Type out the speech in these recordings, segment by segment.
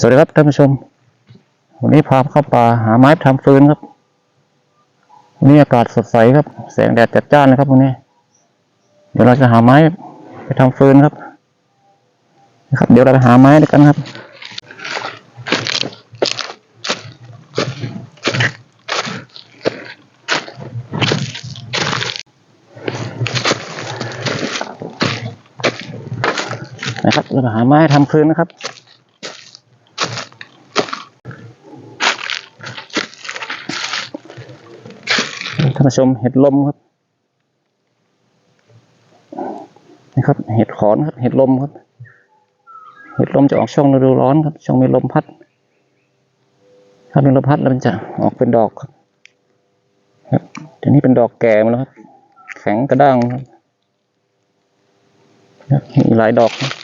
สวัสดีครับท่านผู้ชม วันนี้พาเข้าป่าหาไม้ทำฟืนครับวันนี้อากาศสดใสครับ แสงแดดจัดจ้านนะครับวันนี้ เดี๋ยวเราจะหาไม้ไปทำฟืนครับนะครับ เดี๋ยวเราไปหาไม้ด้วยกันครับ นะครับเราจะหาไม้ทำฟืนนะครับ ท่านผู้ชมเห็ดลมครับนี่ครับ เห็ดขอนครับ เห็ดลมครับ เห็ดลมจะออกช่วงฤดูร้อนครับ ช่วงมีลมพัด ถ้ามีลมพัดแล้วมันจะออกเป็นดอกครับครับทีนี้เป็นดอกแก่มาแล้วครับ แข็งกระด้างครับมีหลายดอกครับ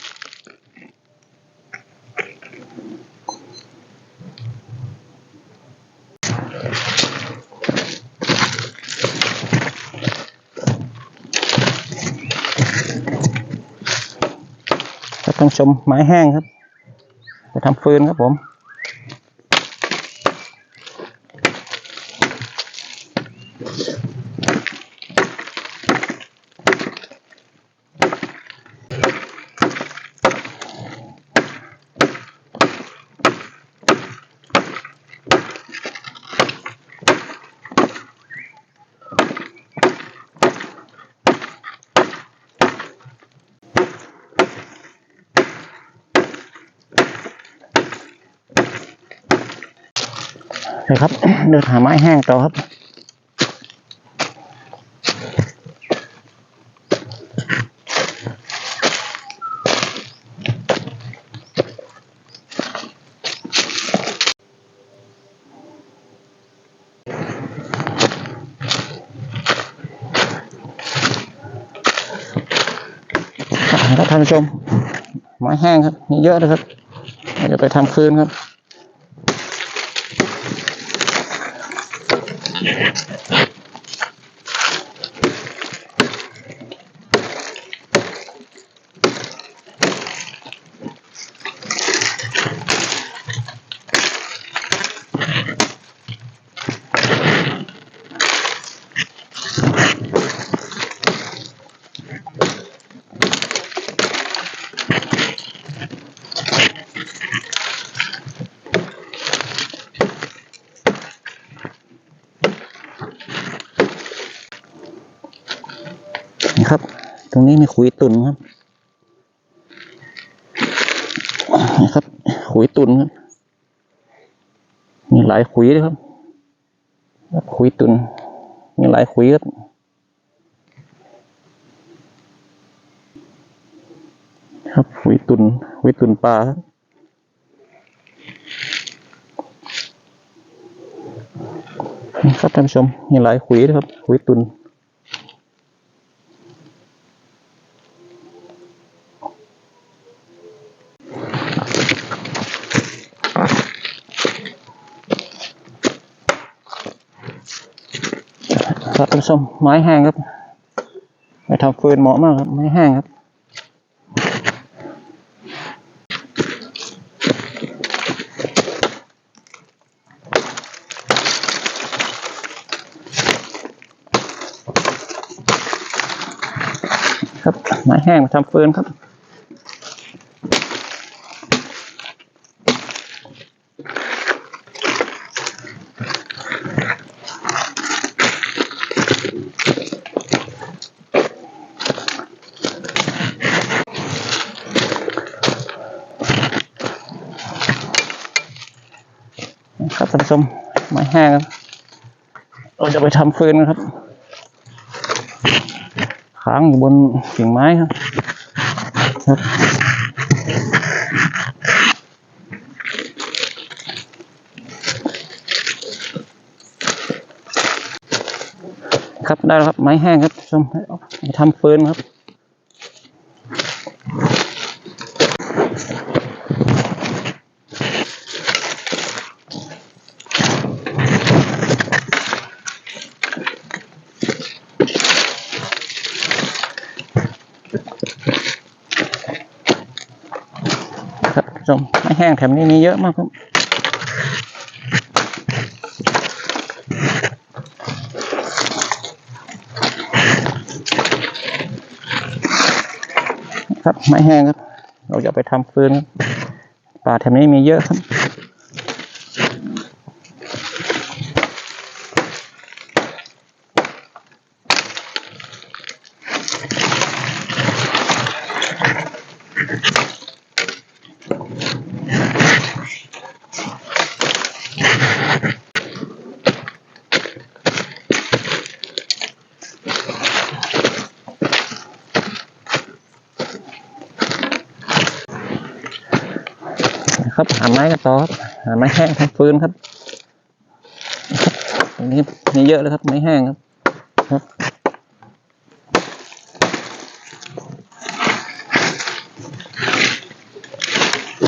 ชมไม้แห้งครับ ไปทำฟืนครับผม นะครับ เดินหาไม้แห้งต่อครับครับท่านผู้ชมไม้แห้งครับมีเยอะเลยครับเราจะไปทำคืนครับ Yeah. รงนี้มีขุยตุนครับนะครับ ขุยตุนครับ มีหลายขุยเลยครับคุยตุน มีหลายขุยครับครับขุยตุนขุยตุนปลาครับครับท่านผู้ชมมีหลายขุยเลยครับขุยตุนานผู้ชมไม้แห้งครับไปทำฟืนเหมาะมากครับไม้แห้งครับครับไม้แห้งมาทำฟืนครับ ครับท่านผู้ชมไม้แห้งครับเราจะไปทำฟืนกันครับค้างอยู่บนกิ่งไม้ครับครับครับได้แล้วครับไม้แห้งครับท่านผู้ชมไปทำฟืนครับ ชมไม้แห้งแถมนี้มีเยอะมากครับครับไม้แห้งครับ เราจะไปทำฟืนป่าแถวนี้มีเยอะครับ ไม้กระต่อบหาไม้แห้งทำฟืนครับอันนี้มีเยอะเลยครับไม้แห้งครับครับ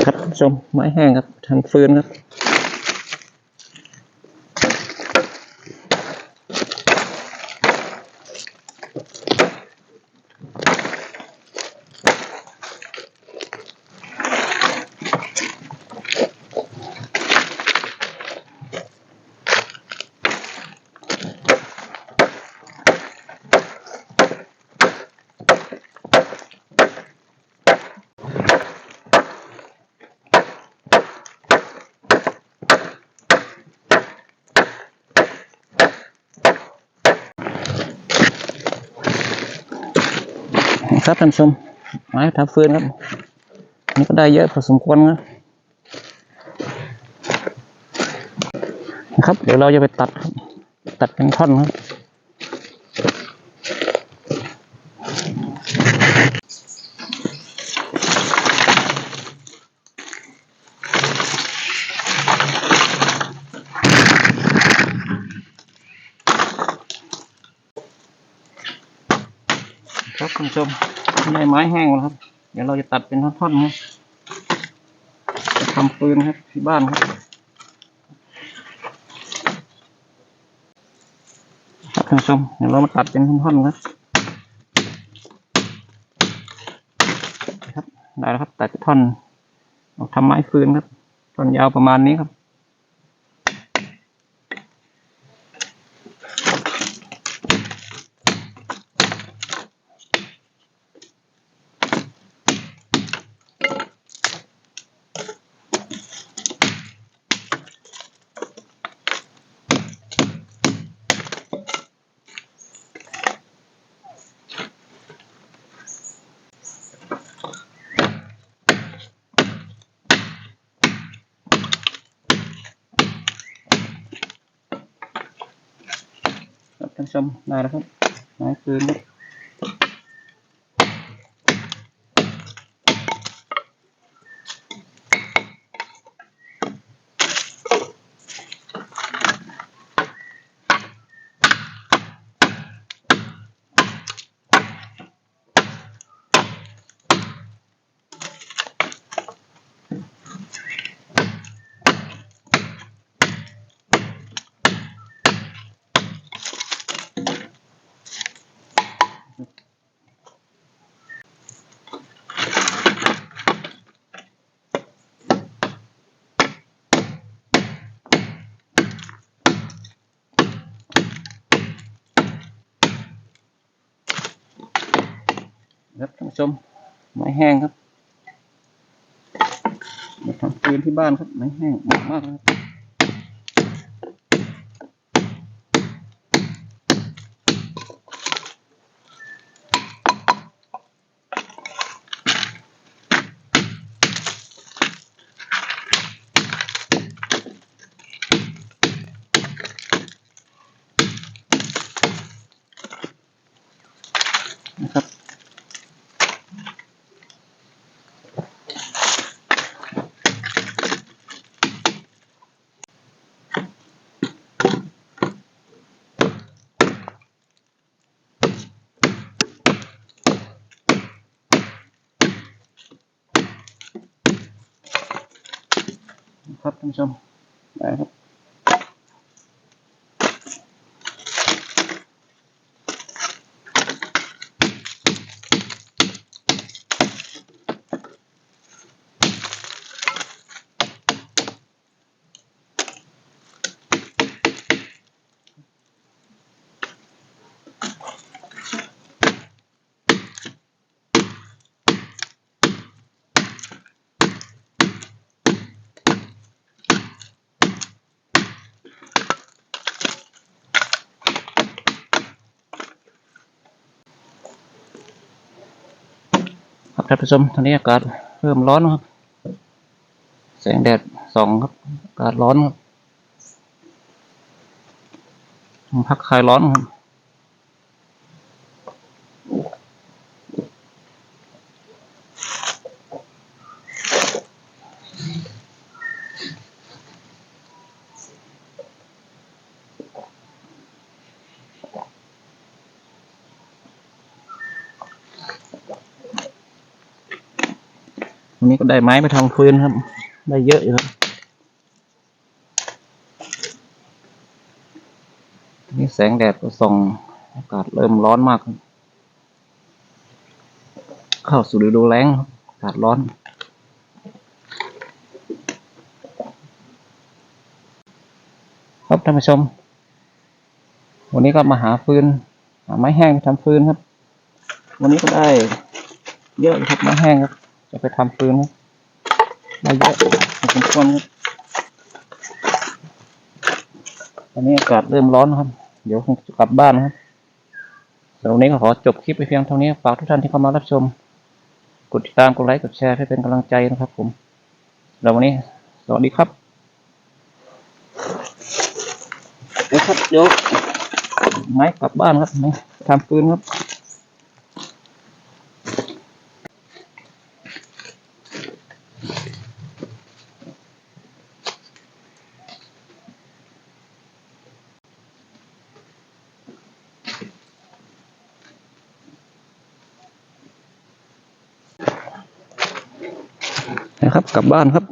ครับชมไม้แห้งครับทำฟืนครับ ครับท่านชมไม้ทำฟืนครับนี่ก็ได้เยอะพอสมควรครับนะครับ เดี๋ยวเราจะไปตัดครับ ตัดเป็นท่อนครับครับคุณผู้ชม ได้ไม้แห้งแล้วครับ เดี๋ยวเราจะตัดเป็นท่อนๆครับจะทำฟืนครับที่บ้านครับครับคุณผู้ชมเดี๋ยวเรามาตัดเป็นท่อนๆครับครับได้แล้วครับตัดท่อนเราทำไม้ฟืนครับท่อนยาวประมาณนี้ครับ ท่านผู้ชมได้แล้วครับไม้ฟืนครับครับท่านผู้ชม ไม้แห้งครับทำฟืนที่บ้านครับไม้แห้งมากมากครับ ครับท่านผู้ชมได้ครับ ค ท่านผู้ชมตอนนี้อากาศเริ่มร้อนครับ แสงแดดส่องครับอากาศร้อนครับพักคลายร้อนครับ นี้ก็ได้ไม้ไปทำฟืนครับ ได้เยอะอยู่ครับนี่แสงแดดก็ส่องอากาศเริ่มร้อนมาก เข้าสู่ฤดูแล้งอากาศร้อนครับท่านผู้ชม วันนี้ก็มาหาฟืน หาไม้แห้งทำฟืนครับ วันนี้ก็ได้เยอะครับไม้แห้งครับ จะไปทำฟืนครับได้เยอะพอสมควรครับตอนนี้อากาศเริ่มร้อนครับ เดี๋ยวคงกลับบ้านนะครับสำหรับวันนี้ก็ขอจบคลิปไปเพียงเท่านี้ฝากทุกท่านที่เข้ามารับชม กดติดตามกดไลค์กดแชร์ให้เป็นกำลังใจนะครับ ผมแล้ววันนี้ สวัสดีครับเดี๋ยวครับเดี๋ยวไม้กลับบ้านครับไม้ทำฟืนครับ กลับบ้านครับ